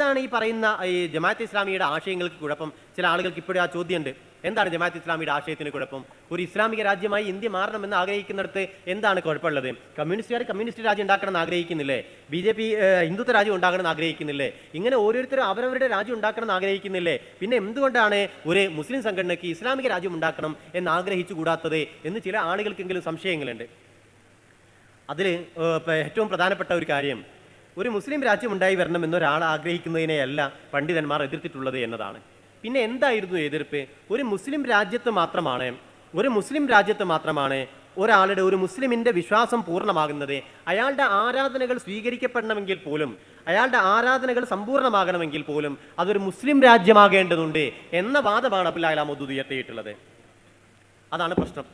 എന്താണ് ഈ പറയുന്ന ഈ ജമാഅത്ത് ഇസ്ലാമിയുടെ ആശയങ്ങൾക്ക് കുഴപ്പം? ചില ആളുകൾക്ക് ഇപ്പോഴും ആ ചോദ്യമുണ്ട്. എന്താണ് ജമാഅത്ത് ഇസ്ലാമിയുടെ ആശയത്തിന് കുഴപ്പം? ഒരു ഇസ്ലാമിക രാജ്യമായി ഇന്ത്യ മാറണമെന്ന് ആഗ്രഹിക്കുന്നിടത്ത് എന്താണ് കുഴപ്പമുള്ളത്? കമ്മ്യൂണിസ്റ്റുകാർ കമ്മ്യൂണിസ്റ്റ് രാജ്യം ഉണ്ടാക്കണം എന്ന് ആഗ്രഹിക്കുന്നില്ലേ? ബി ജെ പി ഹിന്ദുത്വ രാജ്യം ഉണ്ടാക്കണം എന്ന് ആഗ്രഹിക്കുന്നില്ലേ? ഇങ്ങനെ ഓരോരുത്തരും അവരവരുടെ രാജ്യം ഉണ്ടാക്കണം എന്ന് ആഗ്രഹിക്കുന്നില്ലേ? പിന്നെ എന്തുകൊണ്ടാണ് ഒരു മുസ്ലിം സംഘടനയ്ക്ക് ഇസ്ലാമിക രാജ്യം ഉണ്ടാക്കണം എന്ന് ആഗ്രഹിച്ചു കൂടാത്തത് എന്ന് ചില ആളുകൾക്കെങ്കിലും സംശയങ്ങളുണ്ട്. അതിൽ ഏറ്റവും പ്രധാനപ്പെട്ട ഒരു കാര്യം ഒരു മുസ്ലിം രാജ്യം ഉണ്ടായി വരണം എന്നൊരാൾ ആഗ്രഹിക്കുന്നതിനെയല്ല പണ്ഡിതന്മാർ എതിർത്തിട്ടുള്ളത് എന്നതാണ്. പിന്നെ എന്തായിരുന്നു എതിർപ്പ്? ഒരു മുസ്ലിം രാജ്യത്ത് മാത്രമാണ് ഒരു മുസ്ലിം രാജ്യത്ത് മാത്രമാണ് ഒരാളുടെ ഒരു മുസ്ലിമിന്റെ വിശ്വാസം പൂർണമാകുന്നത്. അയാളുടെ ആരാധനകൾ സ്വീകരിക്കപ്പെടണമെങ്കിൽ പോലും അയാളുടെ ആരാധനകൾ സമ്പൂർണമാകണമെങ്കിൽ പോലും അതൊരു മുസ്ലിം രാജ്യമാകേണ്ടതുണ്ട് എന്ന വാദമാണ് അബ്ദുല്ലാ അലാമുദ്ദീൻ ഉയർത്തിയിട്ടുള്ളത്. അതാണ് പ്രശ്നം.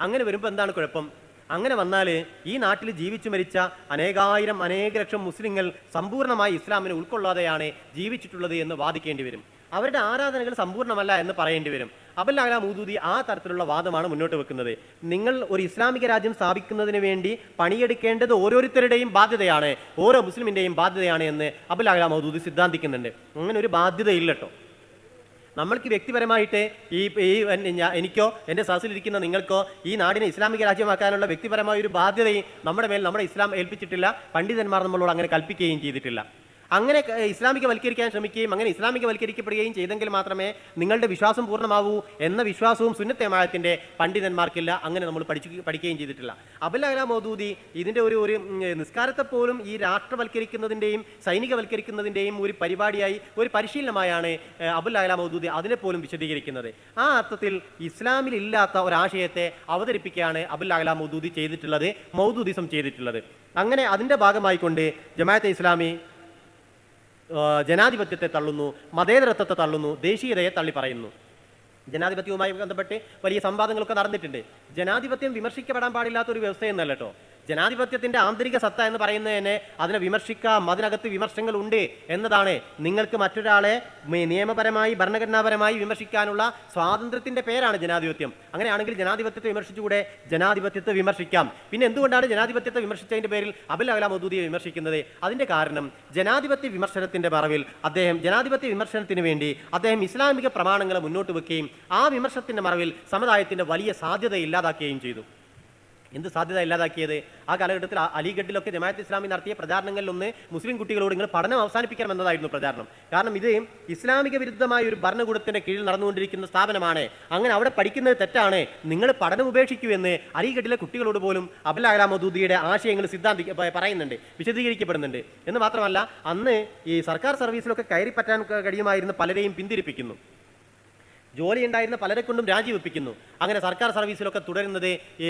അങ്ങനെ വരുമ്പോൾ എന്താണ് കുഴപ്പം? അങ്ങനെ വന്നാൽ ഈ നാട്ടിൽ ജീവിച്ചു മരിച്ച അനേകായിരം അനേക ലക്ഷം മുസ്ലിങ്ങൾ സമ്പൂർണമായി ഇസ്ലാമിനെ ഉൾക്കൊള്ളാതെയാണ് ജീവിച്ചിട്ടുള്ളത് എന്ന് വാദിക്കേണ്ടി വരും. അവരുടെ ആരാധനകൾ സമ്പൂർണമല്ല എന്ന് പറയേണ്ടി വരും. അബൽ അല മൂദൂദി ആ തരത്തിലുള്ള വാദമാണ് മുന്നോട്ട് വെക്കുന്നത്. നിങ്ങൾ ഒരു ഇസ്ലാമിക രാജ്യം സ്ഥാപിക്കുന്നതിന് വേണ്ടി പണിയെടുക്കേണ്ടത് ഓരോരുത്തരുടെയും ബാധ്യതയാണ് ഓരോ മുസ്ലിമിന്റെയും ബാധ്യതയാണ് എന്ന് അബുൽ അല മൗദൂദി സിദ്ധാന്തിക്കുന്നുണ്ട്. അങ്ങനെ ഒരു ബാധ്യതയില്ല കേട്ടോ നമ്മൾക്ക് വ്യക്തിപരമായിട്ട് ഈ ഈ എനിക്കോ എന്റെ സദസ്സിലിരിക്കുന്ന നിങ്ങൾക്കോ ഈ നാടിനെ ഇസ്ലാമിക രാജ്യമാക്കാനുള്ള വ്യക്തിപരമായ ഒരു ബാധ്യതയും നമ്മുടെ മേൽ നമ്മുടെ ഇസ്ലാം ഏൽപ്പിച്ചിട്ടില്ല. പണ്ഡിതന്മാർ നമ്മളോട് അങ്ങനെ കൽപ്പിക്കുകയും ചെയ്തിട്ടില്ല. അങ്ങനെ ഇസ്ലാമിക വൽക്കരിക്കാൻ ശ്രമിക്കുകയും അങ്ങനെ ഇസ്ലാമിക വൽക്കരിക്കപ്പെടുകയും ചെയ്തെങ്കിൽ മാത്രമേ നിങ്ങളുടെ വിശ്വാസം പൂർണമാവൂ എന്ന വിശ്വാസവും സുന്നത്തേമായത്തിന്റെ പണ്ഡിതന്മാർക്കില്ല. അങ്ങനെ നമ്മൾ പഠിച്ചു പഠിക്കുകയും ചെയ്തിട്ടില്ല. അബുൽ അല മൗദൂദി ഇതിന്റെ ഒരു ഒരു നിസ്കാരത്തെ പോലും ഈ രാഷ്ട്രവൽക്കരിക്കുന്നതിന്റെയും സൈനികവൽക്കരിക്കുന്നതിന്റെയും ഒരു പരിപാടിയായി ഒരു പരിശീലനമായാണ് അല മൗദൂദി അതിനെ പോലും വിശദീകരിക്കുന്നത്. ആ അർത്ഥത്തിൽ ഇസ്ലാമിൽ ഇല്ലാത്ത ഒരാശയത്തെ അവതരിപ്പിക്കുകയാണ് അബുൽ അല മൗദൂദി ചെയ്തിട്ടുള്ളത് മൗദൂദിസം ചെയ്തിട്ടുള്ളത്. അങ്ങനെ അതിന്റെ ഭാഗമായിക്കൊണ്ട് ജമാഅത്തെ ഇസ്ലാമി ജനാധിപത്യത്തെ തള്ളുന്നു മതേതരത്വത്തെ തള്ളുന്നു ദേശീയതയെ തള്ളി പറയുന്നു. ജനാധിപത്യവുമായി ബന്ധപ്പെട്ട് വലിയ സംവാദങ്ങളൊക്കെ നടന്നിട്ടുണ്ട്. ജനാധിപത്യം വിമർശിക്കപ്പെടാൻ പാടില്ലാത്ത ഒരു വ്യവസ്ഥയെന്നല്ല കേട്ടോ ജനാധിപത്യത്തിന്റെ ആന്തരിക സത്ത എന്ന് പറയുന്നത് തന്നെ അതിനെ വിമർശിക്കാം അതിനകത്ത് വിമർശങ്ങൾ ഉണ്ട് എന്നതാണ്. നിങ്ങൾക്ക് മറ്റൊരാളെ നിയമപരമായി ഭരണഘടനാപരമായി വിമർശിക്കാനുള്ള സ്വാതന്ത്ര്യത്തിന്റെ പേരാണ് ജനാധിപത്യം. അങ്ങനെയാണെങ്കിൽ ജനാധിപത്യത്തെ വിമർശിച്ചുകൂടെ? ജനാധിപത്യത്തെ വിമർശിക്കാം. പിന്നെ എന്തുകൊണ്ടാണ് ജനാധിപത്യത്തെ വിമർശിച്ചതിന്റെ പേരിൽ അബുൽ അല മദൂദിയെ വിമർശിക്കുന്നത്? അതിന്റെ കാരണം ജനാധിപത്യ വിമർശനത്തിന്റെ മറവിൽ അദ്ദേഹം ജനാധിപത്യ വിമർശനത്തിന് വേണ്ടി അദ്ദേഹം ഇസ്ലാമിക പ്രമാണങ്ങളെ മുന്നോട്ട് വെക്കുകയും ആ വിമർശനത്തിന്റെ മറവിൽ സമുദായത്തിന്റെ വലിയ സാധ്യത ഇല്ലാതാക്കുകയും ചെയ്തു. എന്ത് സാധ്യത ഇല്ലാതാക്കിയത്? ആ കാലഘട്ടത്തിൽ അലിഗഡിലൊക്കെ ജമാഅത്ത് ഇസ്ലാമി നടത്തിയ പ്രചാരണങ്ങളിലൊന്ന് മുസ്ലിം കുട്ടികളോട് നിങ്ങൾ പഠനം അവസാനിപ്പിക്കണം എന്നതായിരുന്നു പ്രചാരണം. കാരണം ഇത് ഇസ്ലാമിക വിരുദ്ധമായ ഒരു ഭരണകൂടത്തിന്റെ കീഴിൽ നടന്നുകൊണ്ടിരിക്കുന്ന സ്ഥാപനമാണ്. അങ്ങനെ അവിടെ പഠിക്കുന്നത് തെറ്റാണ്. നിങ്ങൾ പഠനം ഉപേക്ഷിക്കൂ എന്ന് അലിഗഡിലെ കുട്ടികളോട് പോലും അബുൽ അലാ മദൂദിയുടെ ആശയങ്ങൾ സിദ്ധാന്തി പറയുന്നുണ്ട് വിശദീകരിക്കപ്പെടുന്നുണ്ട്. എന്ന് മാത്രമല്ല അന്ന് ഈ സർക്കാർ സർവീസിലൊക്കെ കയറി പറ്റാൻ കഴിയുമായിരുന്ന പലരെയും പിന്തിരിപ്പിക്കുന്നു. ജോലി ഉണ്ടായിരുന്ന പലരെ കൊണ്ടും രാജിവെപ്പിക്കുന്നു. അങ്ങനെ സർക്കാർ സർവീസിലൊക്കെ തുടരുന്നത് ഈ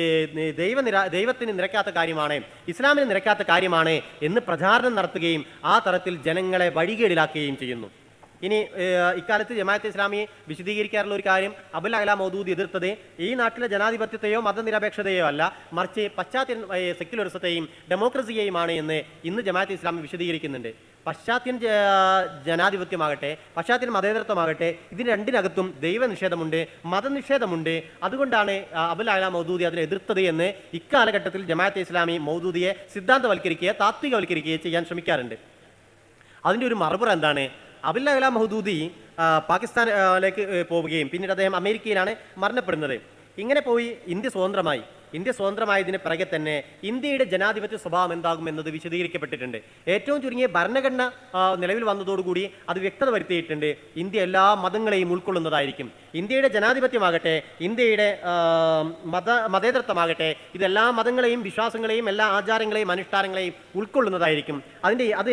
ദൈവ നിര ദൈവത്തിന് നിരക്കാത്ത കാര്യമാണ് ഇസ്ലാമിന് നിരക്കാത്ത കാര്യമാണ് എന്ന് പ്രചാരണം നടത്തുകയും ആ തരത്തിൽ ജനങ്ങളെ വഴികേടിലാക്കുകയും ചെയ്യുന്നു. ഇനി ഇക്കാലത്ത് ജമാഅത്ത് ഇസ്ലാമിയെ വിശദീകരിക്കാറുള്ള ഒരു കാര്യം അബുൽ അല മൗദൂദ് എതിർത്തത് ഈ നാട്ടിലെ ജനാധിപത്യത്തെയോ മതനിരപേക്ഷതയോ അല്ല മറിച്ച് പശ്ചാത്തല സെക്യുലറിസത്തെയും ഡെമോക്രസിയെയുമാണ് എന്ന് ഇന്ന് ജമാഅത്ത് ഇസ്ലാമി വിശദീകരിക്കുന്നുണ്ട്. പശ്ചാത്യൻ ജനാധിപത്യമാകട്ടെ പശ്ചാത്യൻ മതേതരത്വമാകട്ടെ ഇതിന് രണ്ടിനകത്തും ദൈവനിഷേധമുണ്ട് മതനിഷേധമുണ്ട്. അതുകൊണ്ടാണ് അബുൽ അല മൗദൂദി അതിനെ എതിർത്തത് എന്ന് ഇക്കാലഘട്ടത്തിൽ ജമാഅത്തെ ഇസ്ലാമി മൗദൂദിയെ സിദ്ധാന്തവൽക്കരിക്കുകയോ താത്വികവൽക്കരിക്കുകയോ ചെയ്യാൻ ശ്രമിക്കാറുണ്ട്. അതിന്റെ ഒരു മറുപുറം എന്താണ്? അബുൽ അല മഹദൂദി പാകിസ്ഥാനിലേക്ക് പോവുകയും പിന്നീട് അദ്ദേഹം അമേരിക്കയിലാണ് മരണപ്പെടുന്നത്. ഇങ്ങനെ പോയി ഇന്ത്യ സ്വതന്ത്രമായി. ഇന്ത്യ സ്വതന്ത്രമായതിന് പിറകെ തന്നെ ഇന്ത്യയുടെ ജനാധിപത്യ സ്വഭാവം എന്താകും എന്നത് വിശദീകരിക്കപ്പെട്ടിട്ടുണ്ട്. ഏറ്റവും ചുരുങ്ങിയ ഭരണഘടന നിലവിൽ വന്നതോടുകൂടി അത് വ്യക്തത വരുത്തിയിട്ടുണ്ട്. ഇന്ത്യ എല്ലാ മതങ്ങളെയും ഉൾക്കൊള്ളുന്നതായിരിക്കും. ഇന്ത്യയുടെ ജനാധിപത്യമാകട്ടെ ഇന്ത്യയുടെ മത മതേതരത്വമാകട്ടെ ഇതെല്ലാ മതങ്ങളെയും വിശ്വാസങ്ങളെയും എല്ലാ ആചാരങ്ങളെയും അനുഷ്ഠാനങ്ങളെയും ഉൾക്കൊള്ളുന്നതായിരിക്കും. അതിന്റെ അത്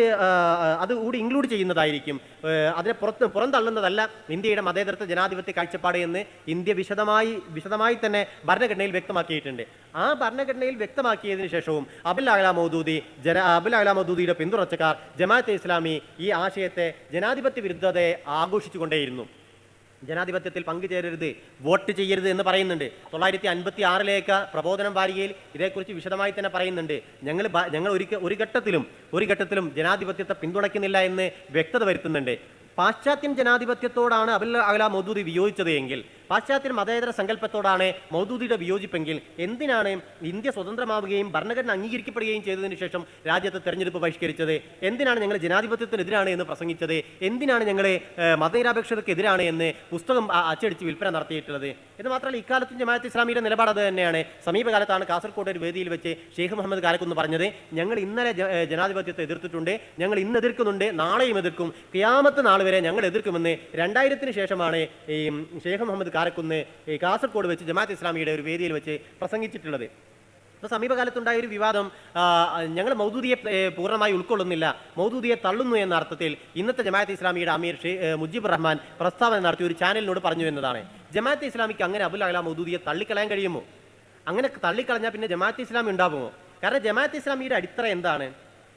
അത് കൂടി ഇൻക്ലൂഡ് ചെയ്യുന്നതായിരിക്കും. അതിനെ പുറത്ത് പുറന്തള്ളുന്നതല്ല ഇന്ത്യയുടെ മതേതരത്വ ജനാധിപത്യ കാഴ്ചപ്പാട് എന്ന് ഇന്ത്യ വിശദമായി വിശദമായി തന്നെ ഭരണഘടനയിൽ വ്യക്തമാക്കിയിട്ടുണ്ട്. ആ ഭരണഘടനയിൽ വ്യക്തമാക്കിയതിനു ശേഷവും അബുൽ അഹ്ല മൗദൂദി ജന അബുൽ അഹ്ല മൗദൂദിയുടെ പിന്തുണച്ചക്കാർ ജമാഅത്തെ ഇസ്ലാമി ഈ ആശയത്തെ ജനാധിപത്യ വിരുദ്ധതയെ ആഘോഷിച്ചുകൊണ്ടേയിരുന്നു. ജനാധിപത്യത്തിൽ പങ്കുചേരരുത് വോട്ട് ചെയ്യരുത് എന്ന് പറയുന്നുണ്ട്. തൊള്ളായിരത്തി അൻപത്തി ആറിലേക്ക് പ്രബോധനം വാരികയിൽ ഇതേക്കുറിച്ച് വിശദമായി തന്നെ പറയുന്നുണ്ട്. ഞങ്ങൾ ഞങ്ങൾ ഒരു ഒരു ഘട്ടത്തിലും ഒരു ഘട്ടത്തിലും ജനാധിപത്യത്തെ പിന്തുണയ്ക്കുന്നില്ല എന്ന് വ്യക്തത വരുത്തുന്നുണ്ട്. പാശ്ചാത്യൻ ജനാധിപത്യത്തോടാണ് അബുൽ അല മൗദൂദി വിയോജിച്ചത് എങ്കിൽ പാശ്ചാത്യ മതേതര സങ്കല്പത്തോടാണ് മൗദൂദിയുടെ വിയോജിപ്പെങ്കിൽ എന്തിനാണ് ഇന്ത്യ സ്വതന്ത്രമാവുകയും ഭരണഘടന അംഗീകരിക്കപ്പെടുകയും ചെയ്തതിനു ശേഷം രാജ്യത്തെ തെരഞ്ഞെടുപ്പ് ബഹിഷ്കരിച്ചത്? എന്തിനാണ് ഞങ്ങൾ ജനാധിപത്യത്തിനെതിരാണ് എന്ന് പ്രസംഗിച്ചത്? എന്തിനാണ് ഞങ്ങൾ മതനിരാപേക്ഷതക്കെതിരാണ് എന്ന് പുസ്തകം അച്ചടിച്ച് വിൽപ്പന നടത്തിയിട്ടുള്ളത്? ഇത് മാത്രമല്ല ഇക്കാലത്തും ജമാഅത്ത് ഇസ്ലാമിയുടെ നിലപാട് അത് തന്നെയാണ്. സമീപകാലത്താണ് കാസർകോട് ഒരു വേദിയിൽ വെച്ച് ഷെയ്ഖ് മുഹമ്മദ് കാലക്കുന്ന് പറഞ്ഞത് ഞങ്ങൾ ഇന്നലെ ജനാധിപത്യത്തെ എതിർത്തിട്ടുണ്ട് ഞങ്ങൾ ഇന്ന് എതിർക്കുന്നുണ്ട് നാളെയും എതിർക്കും. ക്യാമത്ത് നാൾ വരെ ഞങ്ങൾ എതിർക്കുമെന്ന്. രണ്ടായിരത്തിന് ശേഷമാണ് ഈ ഷെയ്ഖ് മുഹമ്മദ് കാരക്കുന്ന് കാസർഗോഡ് വെച്ച് ജമാഅത്ത് ഇസ്ലാമിയുടെ ഒരു വേദിയിൽ വെച്ച് പ്രസംഗിച്ചിട്ടുള്ളത്. ഇപ്പോൾ സമീപകാലത്തുണ്ടായ ഒരു വിവാദം ഞങ്ങൾ മൗദൂദിയെ പൂർണമായി ഉൾക്കൊള്ളുന്നില്ല. മൗദൂദിയെ തള്ളുന്നു എന്ന അർത്ഥത്തിൽ ഇന്നത്തെ ജമാഅത്ത് ഇസ്ലാമിയുടെ അമീർ ഷേ മുജീബ് റഹ്മാൻ പ്രസ്താവന നടത്തി ഒരു ചാനലിനോട് പറഞ്ഞു എന്നതാണ്. ജമാഅത്ത് ഇസ്ലാമിക്ക് അങ്ങനെ അബുൽ അല മൗദൂദിയെ തള്ളിക്കളയാൻ കഴിയുമോ? അങ്ങനെ തള്ളിക്കളഞ്ഞാൽ പിന്നെ ജമാഅത്ത് ഇസ്ലാമി ഉണ്ടാകുമോ കാരണം ജമാഅത്ത് ഇസ്ലാമിയുടെ അടിത്തറ എന്താണ്?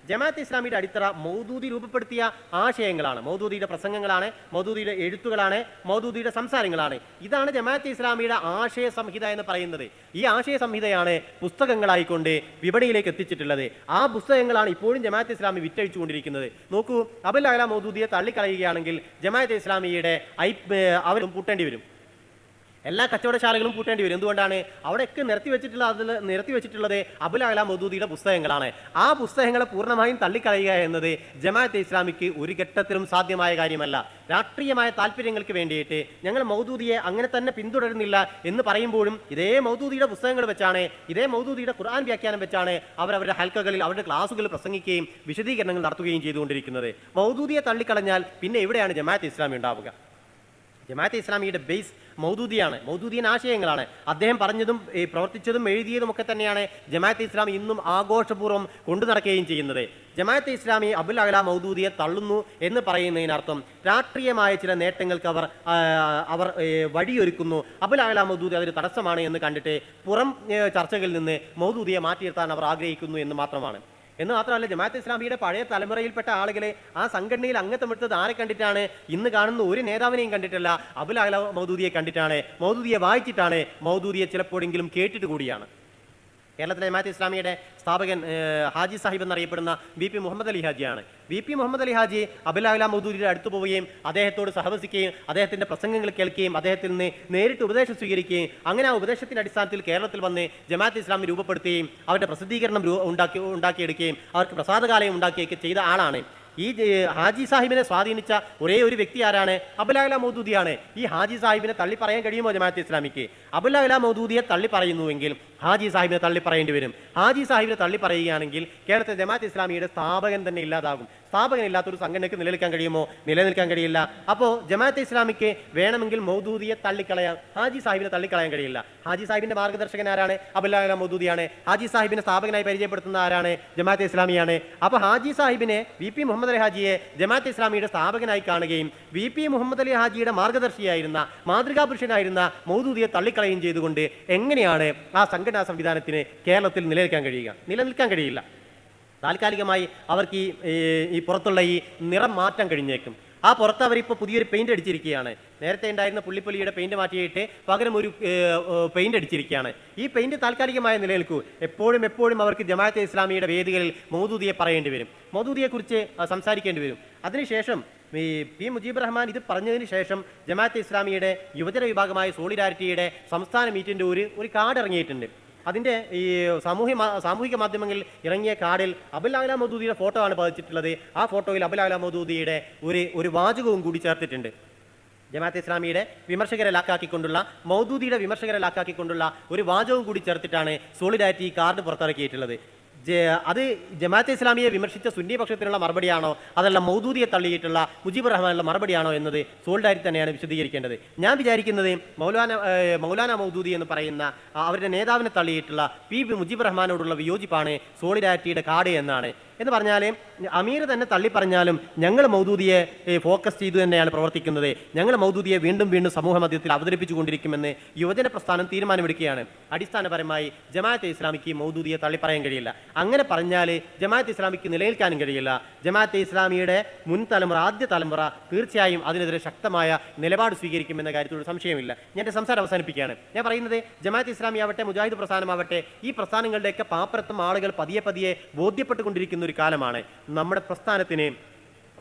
ജമാഅത്ത് ഇസ്ലാമിയുടെ അടിത്തറ മൗദൂദി രൂപപ്പെടുത്തിയ ആശയങ്ങളാണ്. മൗദൂദിയുടെ പ്രസംഗങ്ങളാണ് മൗദൂദിയുടെ എഴുത്തുകളാണ് മൗദൂദിയുടെ സംസാരങ്ങളാണ്. ഇതാണ് ജമാഅത്ത് ഇസ്ലാമിയുടെ ആശയ സംഹിത എന്ന് പറയുന്നത്. ഈ ആശയ സംഹിതയാണ് പുസ്തകങ്ങളായിക്കൊണ്ട് വിപണിയിലേക്ക് എത്തിച്ചിട്ടുള്ളത്. ആ പുസ്തകങ്ങളാണ് ഇപ്പോഴും ജമാഅത്ത് ഇസ്ലാമി വിറ്റഴിച്ചുകൊണ്ടിരിക്കുന്നത്. നോക്കൂ അബുൽ അല മൗദൂദിയെ തള്ളിക്കളയുകയാണെങ്കിൽ ജമാഅത്ത് ഇസ്ലാമിയുടെ ഐ അവരും പൂട്ടേണ്ടി വരും. എല്ലാ കച്ചവടശാലകളും പൂട്ടേണ്ടി വരും. എന്തുകൊണ്ടാണ്? അവിടെയൊക്കെ നിരത്തി വെച്ചിട്ടുള്ള അതിൽ നിരത്തി വെച്ചിട്ടുള്ളത് അബുൽ മദൂദിയുടെ പുസ്തകങ്ങളാണ്. ആ പുസ്തകങ്ങളെ പൂർണമായും തള്ളിക്കളയുക എന്നത് ജമാഅത്തെ ഇസ്ലാമിക്ക് ഒരു ഘട്ടത്തിലും സാധ്യമായ കാര്യമല്ല. രാഷ്ട്രീയമായ താല്പര്യങ്ങൾക്ക് വേണ്ടിയിട്ട് ഞങ്ങൾ മൗദൂദിയെ അങ്ങനെ തന്നെ പിന്തുടരുന്നില്ല എന്ന് പറയുമ്പോഴും ഇതേ മൗദൂദിയുടെ പുസ്തകങ്ങൾ വെച്ചാണ് ഇതേ മൗദൂദിയുടെ ഖുർആൻ വ്യാഖ്യാനം വെച്ചാണ് അവർ അവരുടെ ഹൽക്കകളിൽ അവരുടെ ക്ലാസുകളിൽ പ്രസംഗിക്കുകയും വിശദീകരണങ്ങൾ നടത്തുകയും ചെയ്തുകൊണ്ടിരിക്കുന്നത്. മൗദൂദിയെ തള്ളിക്കളഞ്ഞാൽ പിന്നെ എവിടെയാണ് ജമാഅത്ത് ഇസ്ലാമി ഉണ്ടാവുക? ജമാഅത്തെ ഇസ്ലാമിയുടെ ബേസ് മൗദൂദിയാണ്. മൗദൂദിയൻ ആശയങ്ങളാണ്. അദ്ദേഹം പറഞ്ഞതും പ്രവർത്തിച്ചതും എഴുതിയതും ഒക്കെ തന്നെയാണ് ജമാഅത്തെ ഇസ്ലാമി ഇന്നും ആഘോഷപൂർവം കൊണ്ടു നടക്കുകയും ചെയ്യുന്നത്. ജമാഅത്തെ ഇസ്ലാമി അബുൽ അഹല മൗദൂദിയെ തള്ളുന്നു എന്ന് പറയുന്നതിനർത്ഥം രാഷ്ട്രീയമായ ചില നേട്ടങ്ങൾക്ക് അവർ അവർ വഴിയൊരുക്കുന്നു. അബുൽ അഹല മൗദൂദി അതൊരു തടസ്സമാണ് എന്ന് കണ്ടിട്ട് പുറം ചർച്ചകളിൽ നിന്ന് മൗദൂദിയെ മാറ്റിയിരുത്താൻ അവർ ആഗ്രഹിക്കുന്നു എന്ന് മാത്രമാണ്. എന്ന് മാത്രമല്ല ജമാഅത്ത് ഇസ്ലാമിയുടെ പഴയ തലമുറയിൽപ്പെട്ട ആളുകളെ ആ സംഘടനയിൽ അംഗത്വം എടുത്തത് ആരെ കണ്ടിട്ടാണ്? ഇന്ന് കാണുന്ന ഒരു നേതാവിനെയും കണ്ടിട്ടില്ല. അബുൽ അല മൗദൂദിയെ കണ്ടിട്ടാണ്. മൗദൂദിയെ വായിച്ചിട്ടാണ്. മൗദൂദിയെ ചിലപ്പോഴെങ്കിലും കേട്ടിട്ട് കൂടിയാണ്. കേരളത്തിലെ ജമാഅത്ത് ഇസ്ലാമിയുടെ സ്ഥാപകൻ ഹാജി സാഹിബ് എന്നറിയപ്പെടുന്ന ബി പി മുഹമ്മദ് അലി ഹാജിയാണ്. ബി പി മുഹമ്മദ് അലി ഹാജി അബുൽ മൗദൂരിയുടെ അടുത്തു പോവുകയും അദ്ദേഹത്തോട് സഹവസിക്കുകയും അദ്ദേഹത്തിന്റെ പ്രസംഗങ്ങൾ കേൾക്കുകയും അദ്ദേഹത്തിൽ നിന്ന് നേരിട്ട് ഉപദേശം സ്വീകരിക്കുകയും അങ്ങനെ ആ ഉപദേശത്തിന്റെ അടിസ്ഥാനത്തിൽ കേരളത്തിൽ വന്ന് ജമാഅത്ത് ഇസ്ലാമി രൂപപ്പെടുത്തുകയും അവരുടെ പ്രസിദ്ധീകരണം ഉണ്ടാക്കി ഉണ്ടാക്കിയെടുക്കുകയും അവർക്ക് പ്രസാദകാലയം ഉണ്ടാക്കുകയൊക്കെ ചെയ്ത ആളാണ്. ഈ ഹാജി സാഹിബിനെ സ്വാധീനിച്ച ഒരേ ഒരു വ്യക്തി ആരാണ്? അബുലഹല മൗദൂദിയാണ്. ഈ ഹാജി സാഹിബിനെ തള്ളി പറയാൻ കഴിയുമോ ജമാഅത്ത് ഇസ്ലാമിക്ക്? അബുലഹല മൗദൂദിയെ തള്ളി പറയുന്നുവെങ്കിൽ ഹാജി സാഹിബിനെ തള്ളി പറയേണ്ടി വരും. ഹാജി സാഹിബിനെ തള്ളി പറയുകയാണെങ്കിൽ കേരളത്തിലെ ജമാഅത്ത് ഇസ്ലാമിയുടെ സ്ഥാപകൻ തന്നെ ഇല്ലാതാകും. സ്ഥാപകൻ സ്ഥാപകനില്ലാത്തൊരു സംഘടനയ്ക്ക് നിലനിൽക്കാൻ കഴിയുമോ? നിലനിൽക്കാൻ കഴിയില്ല. അപ്പോൾ ജമാഅത്ത് ഇസ്ലാമിക്ക് വേണമെങ്കിൽ മൗദൂദിയെ തള്ളിക്കളയാം ഹാജി സാഹിബിനെ തള്ളിക്കളയാൻ കഴിയില്ല. ഹാജി സാഹിബിന്റെ മാർഗദർശകൻ ആരാണ്? അബുല്ലാല മൗദൂദിയാണ്. ഹാജി സാഹിബിനെ സ്ഥാപകനായി പരിചയപ്പെടുത്തുന്ന ആരാണ്? ജമാഅത്ത് ഇസ്ലാമിയാണ്. അപ്പോൾ ഹാജി സാഹിബിനെ വി പി മുഹമ്മദ് അലി ഹാജിയെ ജമാഅത്തെ ഇസ്ലാമിയുടെ സ്ഥാപകനായി കാണുകയും വി പി മുഹമ്മദ് അലി ഹാജിയുടെ മാർഗദർശിയായിരുന്ന മാതൃകാ പുരുഷനായിരുന്ന മൗദൂദിയെ തള്ളിക്കളയും ചെയ്തുകൊണ്ട് എങ്ങനെയാണ് ആ സംഘടനാ സംവിധാനത്തിന് കേരളത്തിൽ നിലനിൽക്കാൻ കഴിയുക? നിലനിൽക്കാൻ കഴിയില്ല. താൽക്കാലികമായി അവർക്ക് ഈ പുറത്തുള്ള ഈ നിറം മാറ്റം കഴിഞ്ഞേക്കും. ആ പുറത്ത് അവരിപ്പോൾ പുതിയൊരു പെയിന്റ് അടിച്ചിരിക്കുകയാണ്. നേരത്തെ ഉണ്ടായിരുന്ന പുള്ളിപ്പുലിയുടെ പെയിന്റ് മാറ്റിയിട്ട് പകരം ഒരു പെയിന്റ് അടിച്ചിരിക്കുകയാണ്. ഈ പെയിന്റ് താൽക്കാലികമായി നിലനിൽക്കൂ എപ്പോഴും എപ്പോഴും അവർക്ക് ജമാഅത്തെ ഇസ്ലാമിയുടെ വേദികളിൽ മൗദൂദിയെ പറയേണ്ടി വരും. മൗദൂദിയെക്കുറിച്ച് സംസാരിക്കേണ്ടി വരും. അതിനുശേഷം ഈ പി മുജീബ് റഹ്മാൻ ഇത് പറഞ്ഞതിന് ശേഷം ജമാഅത്തെ ഇസ്ലാമിയുടെ യുവജന വിഭാഗമായ സോളിഡാരിറ്റിയുടെ സംസ്ഥാന മീറ്റിന്റെ ഒരു ഒരു കാർഡ് ഇറങ്ങിയിട്ടുണ്ട്. അതിന്റെ ഈ സാമൂഹ്യ സാമൂഹിക മാധ്യമങ്ങളിൽ ഇറങ്ങിയ കാർഡിൽ അബുൽ അല മൗദൂദിയുടെ ഫോട്ടോ ആണ് പതിച്ചിട്ടുള്ളത്. ആ ഫോട്ടോയിൽ അബുൽ അല മൗദൂദിയുടെ ഒരു ഒരു വാചകവും കൂടി ചേർത്തിട്ടുണ്ട്. ജമാഅത്ത് ഇസ്ലാമിയുടെ വിമർശകരെ ലാക്കാക്കിക്കൊണ്ടുള്ള മൗദൂദിയുടെ വിമർശകരെ ലാക്കാക്കിക്കൊണ്ടുള്ള ഒരു വാചകവും കൂടി ചേർത്തിട്ടാണ് സോളിഡാരിറ്റി കാർഡ് പുറത്തിറക്കിയിട്ടുള്ളത്. അത് ജമാഅത്തെ ഇസ്ലാമിയെ വിമർശിച്ച സുന്നി പക്ഷത്തിനുള്ള മറുപടിയാണോ അതല്ല മൗദൂദിയെ തള്ളിയിട്ടുള്ള മുജീബ് റഹ്മാനുള്ള മറുപടിയാണോ എന്നത് സോൾഡാരി തന്നെയാണ് വിശദീകരിക്കേണ്ടത്. ഞാൻ വിചാരിക്കുന്നത് മൗലാന മൗലാന മൗദൂദി എന്ന് പറയുന്ന അവരുടെ നേതാവിനെ തള്ളിയിട്ടുള്ള പി മുജീബ് റഹ്മാനോടുള്ള വിയോജിപ്പാണ് സോളിഡാരിറ്റിയുടെ കാർഡ് എന്നാണ്. എന്ന് പറഞ്ഞാൽ അമീർ തന്നെ തള്ളി പറഞ്ഞാലും ഞങ്ങൾ മൗദൂദിയെ ഫോക്കസ് ചെയ്തു തന്നെയാണ് പ്രവർത്തിക്കുന്നത്. ഞങ്ങൾ മൗദൂദിയെ വീണ്ടും വീണ്ടും സമൂഹ മധ്യത്തിൽ അവതരിപ്പിച്ചുകൊണ്ടിരിക്കുമെന്ന് യുവജന പ്രസ്ഥാനം തീരുമാനമെടുക്കുകയാണ്. അടിസ്ഥാനപരമായി ജമാഅത്തെ ഇസ്ലാമിക്ക് മൗദൂദിയെ തള്ളി പറയാൻ കഴിയില്ല. അങ്ങനെ പറഞ്ഞാൽ ജമാഅത്തെ ഇസ്ലാമിക്ക് നിലനിൽക്കാനും കഴിയില്ല. ജമാഅത്തെ ഇസ്ലാമിയുടെ മുൻ തലമുറ ആദ്യ തലമുറ തീർച്ചയായും അതിനെതിരെ ശക്തമായ നിലപാട് സ്വീകരിക്കുമെന്ന കാര്യത്തിൽ സംശയമില്ല. ഞാൻ എന്റെ സംസാരം അവസാനിപ്പിക്കുകയാണ്. ഞാൻ പറയുന്നത് ജമാഅത്ത് ഇസ്ലാമി ആവട്ടെ മുജാഹിദ് പ്രസ്ഥാനമാവട്ടെ ഈ പ്രസ്ഥാനങ്ങളുടെയൊക്കെ പാപ്പരത്വം ആളുകൾ പതിയെ പതിയെ ബോധ്യപ്പെട്ടുകൊണ്ടിരിക്കുന്ന ഒരു കാലമാണ്. നമ്മുടെ പ്രസ്ഥാനത്തിന്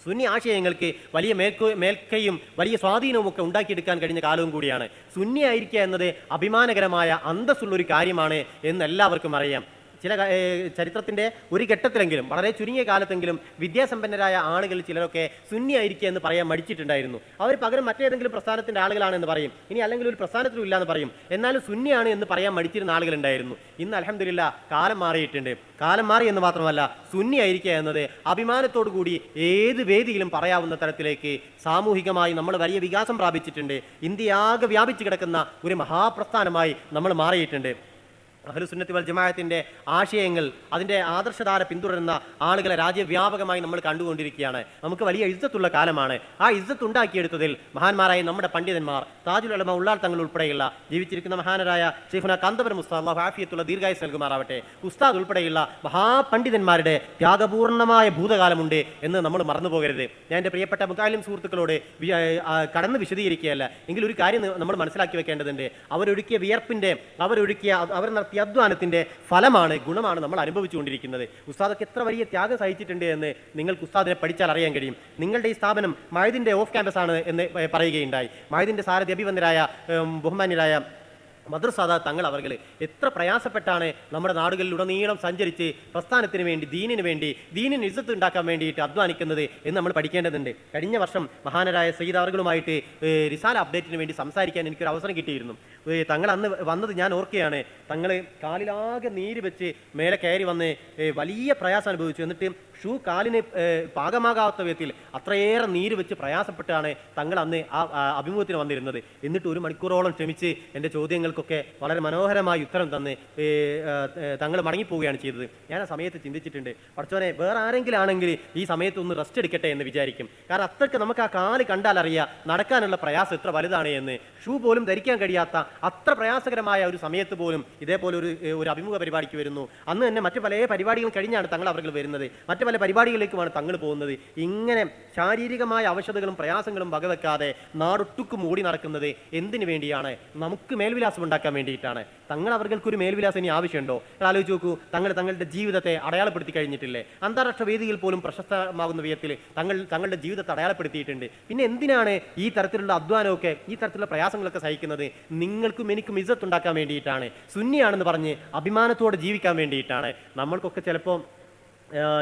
സുന്നി ആശയങ്ങൾക്ക് വലിയ മേൽക്കോ മേൽക്കയും വലിയ സ്വാധീനവും ഒക്കെ ഉണ്ടാക്കിയെടുക്കാൻ കഴിഞ്ഞ കാലവും കൂടിയാണ്. സുന്നി ആയിരിക്കുക എന്നത് അഭിമാനകരമായ അന്തസ്സുള്ളൊരു കാര്യമാണ് എന്ന് എല്ലാവർക്കും അറിയാം. ചില ചരിത്രത്തിന്റെ ഒരു ഘട്ടത്തിലെങ്കിലും വളരെ ചുരുങ്ങിയ കാലത്തെങ്കിലും വിദ്യാസമ്പന്നരായ ആളുകൾ ചിലരൊക്കെ സുന്നിയായിരിക്കുക എന്ന് പറയാൻ മടിച്ചിട്ടുണ്ടായിരുന്നു. അവർ പകരം മറ്റേതെങ്കിലും പ്രസ്ഥാനത്തിന്റെ ആളുകളാണെന്ന് പറയും. ഇനി അല്ലെങ്കിൽ ഒരു പ്രസ്ഥാനത്തിലും ഇല്ല എന്ന് പറയും. എന്നാലും സുന്നിയാണ് എന്ന് പറയാൻ മടിച്ചിരുന്ന ആളുകളുണ്ടായിരുന്നു. ഇന്ന് അലഹമില്ല കാലം മാറിയിട്ടുണ്ട്. കാലം മാറി എന്ന് മാത്രമല്ല സുന്നിയായിരിക്കുക എന്നത് അഭിമാനത്തോടു കൂടി ഏത് വേദിയിലും പറയാവുന്ന തരത്തിലേക്ക് സാമൂഹികമായി നമ്മൾ വലിയ വികാസം പ്രാപിച്ചിട്ടുണ്ട്. ഇന്ത്യയാകെ വ്യാപിച്ചു കിടക്കുന്ന ഒരു മഹാപ്രസ്ഥാനമായി നമ്മൾ മാറിയിട്ടുണ്ട്. അഹ്ലുസുന്നത്തി വൽ ജമാഅത്തിന്റെ ആശയങ്ങൾ അതിന്റെ ആദർശധാര പിന്തുടരുന്ന ആളുകളെ രാജ്യവ്യാപകമായി നമ്മൾ കണ്ടുകൊണ്ടിരിക്കുകയാണ്. നമുക്ക് വലിയ ഇജ്ജത്തുള്ള കാലമാണ്. ആ ഇജ്ജത്ത് ഉണ്ടാക്കിയെടുത്തതിൽ മഹാന്മാരായ നമ്മുടെ പണ്ഡിതന്മാർ താജുൽ അലമ ഉള്ളാൾ തങ്ങൾ ഉൾപ്പെടെയുള്ള ജീവിച്ചിരിക്കുന്ന മഹാനരായ ഷെയ്ഖുന കാന്തപുരം ഉസ്താദ് ഹാഫിയത്തുള്ള ദീർഘായുസ് നൽകുമാറാവട്ടെ. ഉസ്താദ് ഉൾപ്പെടെയുള്ള മഹാപണ്ഡിതന്മാരുടെ ത്യാഗപൂർണമായ ഭൂതകാലമുണ്ട് എന്ന് നമ്മൾ മറന്നുപോകരുത്. ഞാൻ എന്റെ പ്രിയപ്പെട്ട മുതാലിം സുഹൃത്തുക്കളോട് കടന്ന് വിശദീകരിക്കുകയല്ല. എങ്കിൽ ഒരു കാര്യം നമ്മൾ മനസ്സിലാക്കി വെക്കേണ്ടതുണ്ട്. അവരൊഴുക്കിയ വിയർപ്പിന്റെ അവരൊഴുക്കിയ അവർ അധ്വാനത്തിന്റെ ഫലമാണ് ഗുണമാണ് നമ്മൾ അനുഭവിച്ചുകൊണ്ടിരിക്കുന്നത്. ഉസ്താദൊക്കെ എത്ര വലിയ ത്യാഗം സഹിച്ചിട്ടുണ്ട് എന്ന് നിങ്ങൾക്ക് ഉസ്താദിനെ പഠിച്ചാൽ അറിയാൻ കഴിയും. നിങ്ങളുടെ ഈ സ്ഥാപനം മഴതിന്റെ ഓഫ് ക്യാമ്പസ് ആണ് എന്ന് പറയുകയുണ്ടായി. മഴതിന്റെ സാരഥി അഭിവന്ദരായ ബഹുമാന്യരായ മദ്രസാദ തങ്ങൾ അവർ എത്ര പ്രയാസപ്പെട്ടാണ് നമ്മുടെ നാടുകളിൽ ഉടനീളം സഞ്ചരിച്ച് പ്രസ്ഥാനത്തിന് വേണ്ടി ദീനിന് വേണ്ടി ദീനിന് ഇസത്ത് ഉണ്ടാക്കാൻ വേണ്ടിയിട്ട് അധ്വാനിക്കുന്നത് എന്ന് നമ്മൾ പഠിക്കേണ്ടതുണ്ട്. കഴിഞ്ഞ വർഷം മഹാനരായ സയ്യിദ് അവർകളുമായിട്ട് റിസാല അപ്ഡേറ്റിന് വേണ്ടി സംസാരിക്കാൻ എനിക്കൊരു അവസരം കിട്ടിയിരുന്നു. തങ്ങൾ അന്ന് വന്നത് ഞാൻ ഓർക്കുകയാണ്. തങ്ങൾ കാലിലാകെ നീര് വെച്ച് മേലെ കയറി വന്ന് വലിയ പ്രയാസം അനുഭവിച്ചു. എന്നിട്ട് ഷൂ കാലിന് പാകമാകാത്ത വിധത്തിൽ അത്രയേറെ നീര് വെച്ച് പ്രയാസപ്പെട്ടാണ് തങ്ങൾ അന്ന് ആ അഭിമുഖത്തിന് വന്നിരുന്നത്. എന്നിട്ട് ഒരു മണിക്കൂറോളം ക്ഷമിച്ച് എന്റെ ചോദ്യങ്ങൾക്കൊക്കെ വളരെ മനോഹരമായി ഉത്തരം തന്ന് തങ്ങൾ മടങ്ങിപ്പോവുകയാണ് ചെയ്തത്. ഞാൻ ആ സമയത്ത് ചിന്തിച്ചിട്ടുണ്ട് പഠിച്ചവനെ വേറെ ആരെങ്കിലും ആണെങ്കിൽ ഈ സമയത്ത് ഒന്ന് റെസ്റ്റ് എടുക്കട്ടെ എന്ന് വിചാരിക്കും. കാരണം അത്രയ്ക്ക് നമുക്ക് ആ കാൽ കണ്ടാൽ അറിയാം നടക്കാനുള്ള പ്രയാസം എത്ര വലുതാണ് എന്ന്. ഷൂ പോലും ധരിക്കാൻ കഴിയാത്ത അത്ര പ്രയാസകരമായ ഒരു സമയത്ത് പോലും ഇതേപോലെ ഒരു ഒരു അഭിമുഖ പരിപാടിക്ക് വരുന്നു. അന്ന് തന്നെ മറ്റു പല പരിപാടികൾ കഴിഞ്ഞാണ് തങ്ങൾ അവർ വരുന്നത്. മറ്റു പല പരിപാടികളിലേക്കുമാണ് തങ്ങൾ പോകുന്നത്. ഇങ്ങനെ ശാരീരികമായ അവശതകളും പ്രയാസങ്ങളും വകവെക്കാതെ നാടൊട്ടുക്കും ഓടി നടക്കുന്നത് എന്തിനു വേണ്ടിയാണ്? നമുക്ക് മേൽവിലാസം ഉണ്ടാക്കാൻ വേണ്ടിയിട്ടാണ്. തങ്ങൾ അവർക്ക് ഒരു മേൽവിലാസം ഇനി ആവശ്യമുണ്ടോ? ആലോചിച്ച് നോക്കൂ തങ്ങൾ തങ്ങളുടെ ജീവിതത്തെ അടയാളപ്പെടുത്തി കഴിഞ്ഞിട്ടില്ലേ? അന്താരാഷ്ട്ര വേദിയിൽ പോലും പ്രശസ്തമാകുന്ന വിധത്തിൽ തങ്ങൾ തങ്ങളുടെ ജീവിതത്തെ അടയാളപ്പെടുത്തിയിട്ടുണ്ട്. പിന്നെ എന്തിനാണ് ഈ തരത്തിലുള്ള അധ്വാനമൊക്കെ ഈ തരത്തിലുള്ള പ്രയാസങ്ങളൊക്കെ സഹിക്കുന്നത്? നിങ്ങൾക്കും എനിക്കും ഇജ്ജത്ത് ഉണ്ടാക്കാൻ വേണ്ടിയിട്ടാണ്. സുന്നിയാണെന്ന് പറഞ്ഞ് അഭിമാനത്തോടെ ജീവിക്കാൻ വേണ്ടിയിട്ടാണ്. നമ്മൾക്കൊക്കെ ചിലപ്പോൾ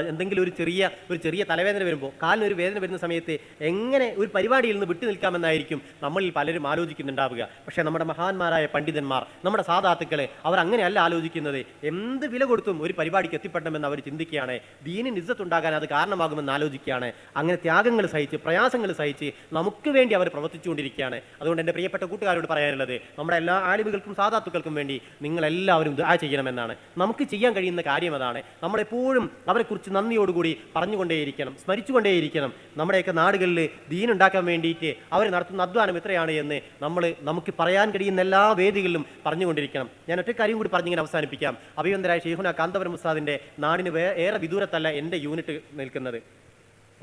എന്തെങ്കിലും ഒരു ചെറിയ ഒരു ചെറിയ തലവേദന വരുമ്പോൾ കാലിന് ഒരു വേദന വരുന്ന സമയത്ത് എങ്ങനെ ഒരു പരിപാടിയിൽ നിന്ന് വിട്ടു നിൽക്കാമെന്നായിരിക്കും നമ്മളിൽ പലരും ആലോചിക്കുന്നുണ്ടാവുക. പക്ഷേ നമ്മുടെ മഹാന്മാരായ പണ്ഡിതന്മാർ നമ്മുടെ സാധാത്തുക്കളെ അവർ അങ്ങനെയല്ല ആലോചിക്കുന്നത്. എന്ത് വില കൊടുത്തും ഒരു പരിപാടിക്ക് എത്തിപ്പെടണമെന്ന് അവർ ചിന്തിക്കുകയാണ്. ദീനിന് ഇജ്ജത്തുണ്ടാകാൻ അത് കാരണമാകുമെന്ന് ആലോചിക്കുകയാണ്. അങ്ങനെ ത്യാഗങ്ങൾ സഹിച്ച് പ്രയാസങ്ങൾ സഹിച്ച് നമുക്ക് വേണ്ടി അവർ പ്രവർത്തിച്ചുകൊണ്ടിരിക്കുകയാണ്. അതുകൊണ്ട് എന്റെ പ്രിയപ്പെട്ട കൂട്ടുകാരോട് പറയാനുള്ളത് നമ്മുടെ എല്ലാ ആലിമുകൾക്കും സാധാത്തുക്കൾക്കും വേണ്ടി നിങ്ങളെല്ലാവരും ദുആ ചെയ്യണമെന്നാണ്. നമുക്ക് ചെയ്യാൻ കഴിയുന്ന കാര്യം അതാണ്. നമ്മളെപ്പോഴും അവരെക്കുറിച്ച് നന്ദിയോടുകൂടി പറഞ്ഞുകൊണ്ടേയിരിക്കണം സ്മരിച്ചുകൊണ്ടേയിരിക്കണം. നമ്മുടെയൊക്കെ നാടുകളിൽ ദീനുണ്ടാക്കാൻ വേണ്ടിയിട്ട് അവർ നടത്തുന്ന അധ്വാനം എത്രയാണ് എന്ന് നമ്മൾ നമുക്ക് പറയാൻ കഴിയുന്ന എല്ലാ വേദികളിലും പറഞ്ഞുകൊണ്ടിരിക്കണം. ഞാൻ ഒറ്റ കാര്യം കൂടി പറഞ്ഞിങ്ങനെ അവസാനിപ്പിക്കാം. അഭിയന്തരായ ഷെയ്ഖുന കാന്തപുരം മുസാദിന്റെ നാടിന് ഏറെ വിദൂരത്തല്ല എന്റെ യൂണിറ്റ് നിൽക്കുന്നത്.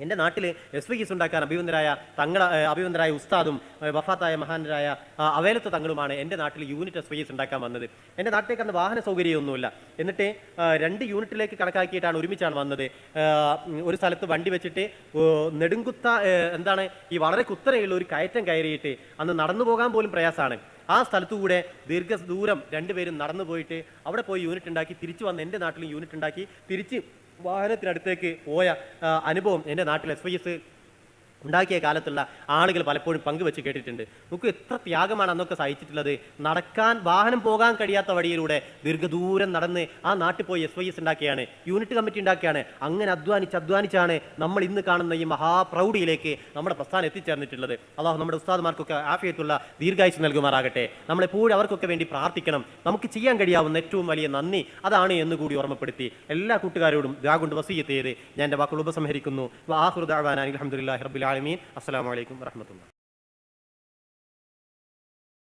എന്റെ നാട്ടിൽ എസ് വി എസ് ഉണ്ടാക്കാൻ അഭിവന്ദരായ തങ്ങൾ അഭിവന്ദരായ ഉസ്താദും വഫാത്തായ മഹാനരായ അവേലത്ത് തങ്ങളുമാണ് എന്റെ നാട്ടിൽ യൂണിറ്റ് എസ് വി എസ് ഉണ്ടാക്കാൻ വന്നത്. എന്റെ നാട്ടിലേക്ക് അന്ന് വാഹന സൗകര്യമൊന്നുമില്ല. എന്നിട്ട് രണ്ട് യൂണിറ്റിലേക്ക് കണക്കാക്കിയിട്ടാണ് ഒരുമിച്ചാണ് വന്നത്. ഒരു സ്ഥലത്ത് വണ്ടി വെച്ചിട്ട് നെടുങ്കുത്ത എന്താണ് ഈ വളരെ കുത്തനെയുള്ള ഒരു കയറ്റം കയറിയിട്ട് അന്ന് നടന്നു പോകാൻ പോലും പ്രയാസമാണ്. ആ സ്ഥലത്തുകൂടെ ദീർഘദൂരം രണ്ടുപേരും നടന്നു പോയിട്ട് അവിടെ പോയി യൂണിറ്റ് ഉണ്ടാക്കി തിരിച്ചു വന്ന് എന്റെ നാട്ടിലും യൂണിറ്റ് ഉണ്ടാക്കി തിരിച്ച് വാഹനത്തിനടുത്തേക്ക് പോയ അനുഭവം എന്റെ നാട്ടിൽ എസ് വൈ എസ് ഉണ്ടാക്കിയ കാലത്തുള്ള ആളുകൾ പലപ്പോഴും പങ്കുവെച്ച് കേട്ടിട്ടുണ്ട്. നമുക്ക് എത്ര ത്യാഗമാണ് അന്നൊക്കെ സഹിച്ചിട്ടുള്ളത്. നടക്കാൻ വാഹനം പോകാൻ കഴിയാത്ത വഴിയിലൂടെ ദീർഘദൂരം നടന്ന് ആ നാട്ടിൽ പോയി എസ് വൈ എസ് ഉണ്ടാക്കിയാണ് യൂണിറ്റ് കമ്മിറ്റി ഉണ്ടാക്കിയാണ്. അങ്ങനെ അധ്വാനിച്ച് അധ്വാനിച്ചാണ് നമ്മൾ ഇന്ന് കാണുന്ന ഈ മഹാപ്രൗഢിയിലേക്ക് നമ്മുടെ പ്രസ്ഥാനം എത്തിച്ചേർന്നിട്ടുള്ളത്. അള്ളാഹു നമ്മുടെ ഉസ്താദ്മാർക്കൊക്കെ ആഫിയത്തുള്ള ദീർഘായുസ് നൽകുമാറാകട്ടെ. നമ്മളെപ്പോഴും അവർക്കൊക്കെ വേണ്ടി പ്രാർത്ഥിക്കണം. നമുക്ക് ചെയ്യാൻ കഴിയാവുന്ന ഏറ്റവും വലിയ നന്ദി അതാണ് എന്ന് കൂടി ഓർമ്മപ്പെടുത്തി. എല്ലാ കൂട്ടുകാരോടും ദാ വസീയത്തേത് ഞാൻ എന്റെ വാക്കുകൾ ഉപസംഹരിക്കുന്നു. വാഹുദാൻ അലഹമുല്ലാ العالمين. السلام عليكم ورحمة الله.